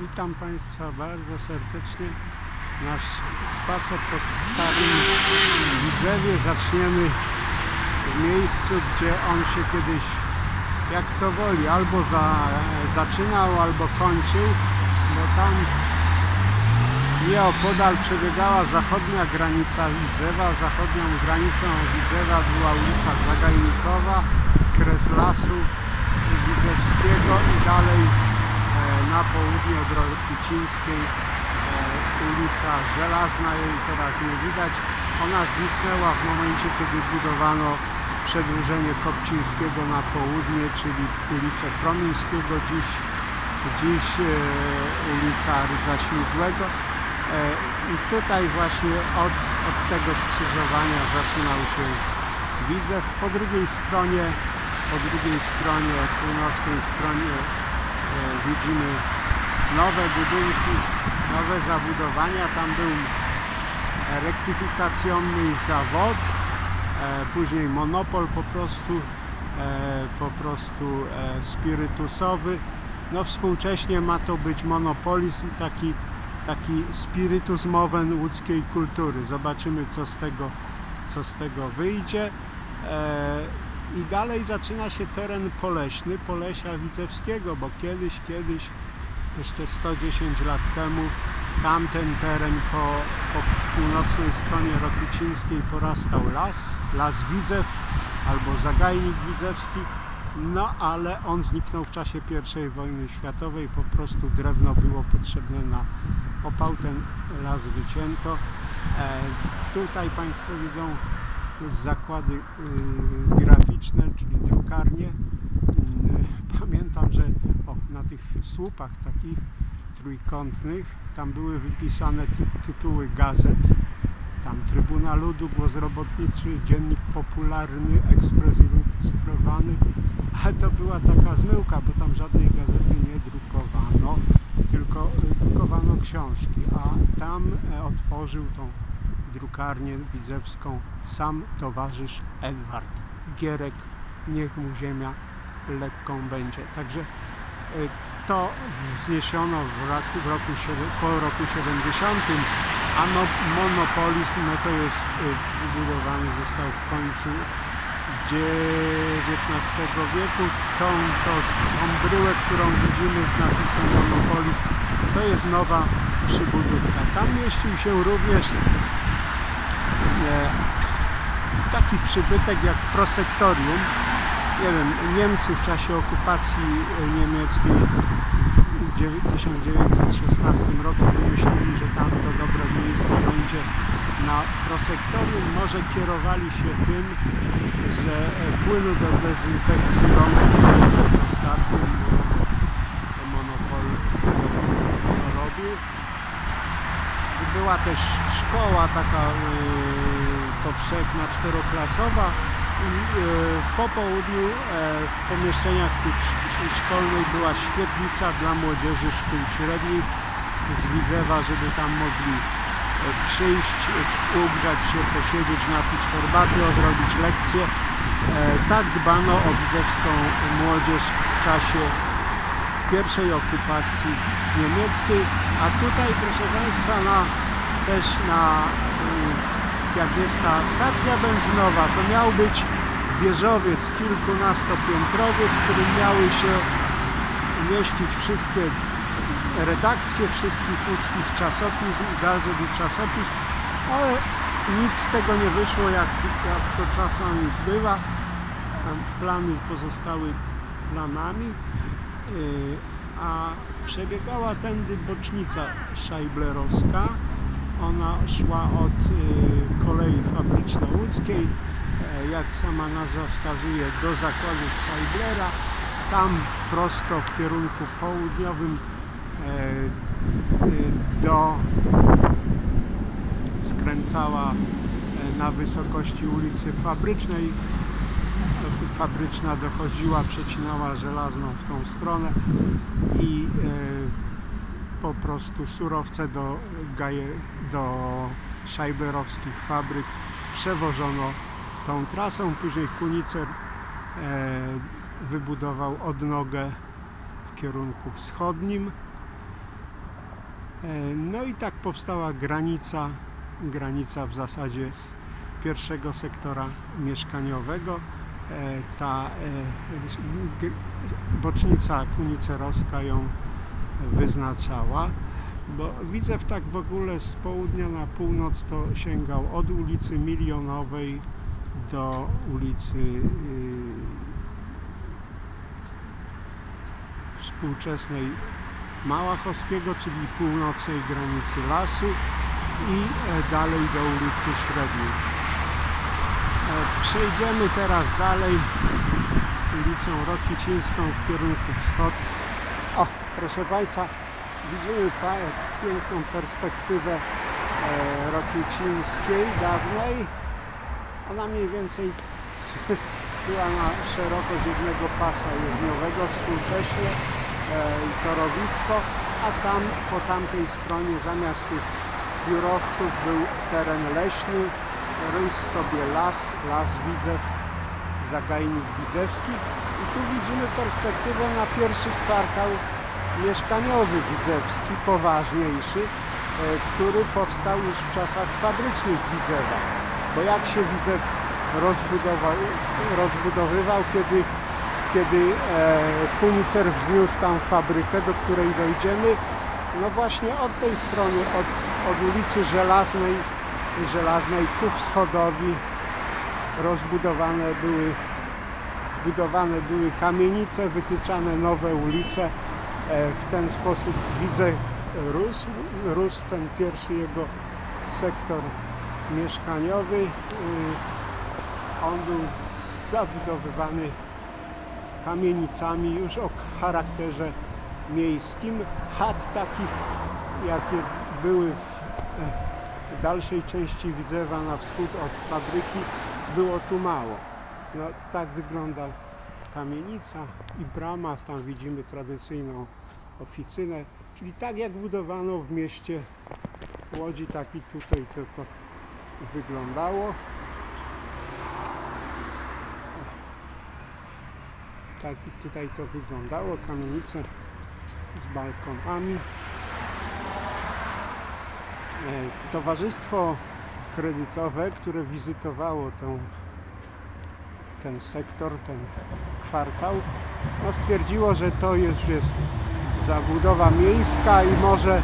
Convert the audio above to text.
Witam Państwa bardzo serdecznie. Nasz spacer po starym Widzewie zaczniemy w miejscu, gdzie on się kiedyś, jak to woli, albo za, zaczynał, albo kończył, bo tam nieopodal przebiegała zachodnia granica Widzewa. Zachodnią granicą Widzewa była ulica Zagajnikowa, kres lasu Widzewskiego i dalej południe od Rokicińskiej e, ulica Żelazna, jej teraz nie widać. Ona zniknęła w momencie, kiedy budowano przedłużenie Kopcińskiego na południe, czyli ulicę Promińskiego, dziś, dziś e, ulica Rydza Śmigłego. E, I tutaj właśnie od, od tego skrzyżowania zaczynał się Widzew. Po drugiej stronie, po drugiej stronie, północnej stronie widzimy nowe budynki, nowe zabudowania. Tam był rektyfikacyjny zawód, e, później monopol po prostu, e, po prostu e, spirytusowy. No współcześnie ma to być monopolizm, taki, taki spirytus mowen łódzkiej kultury. Zobaczymy co z tego, co z tego wyjdzie. E, I dalej zaczyna się teren poleśny, Polesia Widzewskiego, bo kiedyś, kiedyś, jeszcze 110 lat temu, tamten teren po, po północnej stronie Rokicińskiej porastał las, las Widzew albo Zagajnik Widzewski, no ale on zniknął w czasie I wojny światowej, po prostu drewno było potrzebne na opał, ten las wycięto. E, tutaj Państwo widzą zakłady y, graficzne, czyli drukarnie. Mm, Pamiętam, że tych słupach takich trójkątnych tam były wypisane ty tytuły gazet. Tam Trybuna Ludu, Głos Robotniczy, Dziennik Popularny, Ekspres Ilustrowany. Ale to była taka zmyłka, bo tam żadnej gazety nie drukowano, tylko y, drukowano książki. A tam e, otworzył tą drukarnię widzewską sam towarzysz Edward Gierek. Niech mu ziemia lekką będzie. Także to wzniesiono w roku, w roku, po roku 70, a no, monopolizm no to jest y, wybudowany został w końcu XIX wieku. Tą, to, tą bryłę, którą widzimy z napisem monopolizm, to jest nowa przybudówka. Tam mieścił się również e, taki przybytek jak prosektorium. Nie wiem, Niemcy w czasie okupacji e, niemieckiej w dziewię- 1916 roku wymyślili, że tam to dobre miejsce będzie na prosektorium. Może kierowali się tym, że e, płynu do dezynfekcji rąk dostatkiem, bo monopol co robił. Była też szkoła taka y, powszechna, czteroklasowa po południu e, w pomieszczeniach tych sz- szkolnych była świetlica dla młodzieży szkół średnich z Widzewa, żeby tam mogli e, przyjść, e, ugrzać się, posiedzieć, napić herbaty, odrobić lekcje. E, Tak dbano o widzewską młodzież w czasie pierwszej okupacji niemieckiej, a tutaj proszę Państwa na, też na jak jest ta stacja benzynowa, to miał być wieżowiec kilkunastopiętrowy, w którym miały się mieścić wszystkie redakcje wszystkich łódzkich czasopism, gazet i czasopism, ale nic z tego nie wyszło, jak, jak to czasami bywa. Plany pozostały planami. Yy, a przebiegała tędy bocznica szajblerowska. Ona szła od yy, kolei fabryczno-łódzkiej, e, jak sama nazwa wskazuje, do zakładu Scheiblera. Tam prosto w kierunku południowym e, yy, do skręcała e, na wysokości ulicy Fabrycznej fabryczna dochodziła, przecinała żelazną w tą stronę i po prostu surowce do, do szajberowskich fabryk przewożono tą trasą. Później Kunicer e, wybudował odnogę w kierunku wschodnim E, No i tak powstała granica, granica w zasadzie z pierwszego sektora mieszkaniowego. E, Ta e, bocznica kunicerowska ją wyznaczała, bo Widzew tak w ogóle z południa na północ to sięgał od ulicy Milionowej do ulicy y, współczesnej Małachowskiego, czyli północnej granicy lasu i e, dalej do ulicy Średniej. E, Przejdziemy teraz dalej ulicą Rokicińską w kierunku wschód. O, proszę Państwa, widzimy piękną perspektywę e, Rokicińskiej dawnej. Ona mniej więcej była na szerokość jednego pasa jezdniowego współcześnie e, i torowisko, a tam po tamtej stronie zamiast tych biurowców był teren leśny, rósł sobie las, las Widzew, zagajnik widzewski i tu widzimy perspektywę na pierwszy kwartał mieszkaniowy widzewski, poważniejszy, e, który powstał już w czasach fabrycznych Widzewa. Bo jak się Widzew rozbudował, rozbudowywał, kiedy, kiedy e, Punicer wzniósł tam fabrykę, do której dojdziemy, no właśnie od tej strony, od, od ulicy Żelaznej, Żelaznej ku wschodowi rozbudowane były budowane były kamienice, wytyczane nowe ulice. E, W ten sposób widzę rósł, rósł ten pierwszy jego sektor mieszkaniowy. Y, On był zabudowywany kamienicami już o charakterze miejskim. Chat takich, jakie były w e, dalszej części Widzewa na wschód od fabryki, było tu mało. No, tak wygląda kamienica i brama. Tam widzimy tradycyjną oficynę, czyli tak jak budowano w mieście Łodzi, tak i tutaj to, to wyglądało. Tak i tutaj to wyglądało. Kamienice z balkonami. E, Towarzystwo kredytowe, które wizytowało tę ten sektor, ten kwartał, no stwierdziło, że to już jest zabudowa miejska i może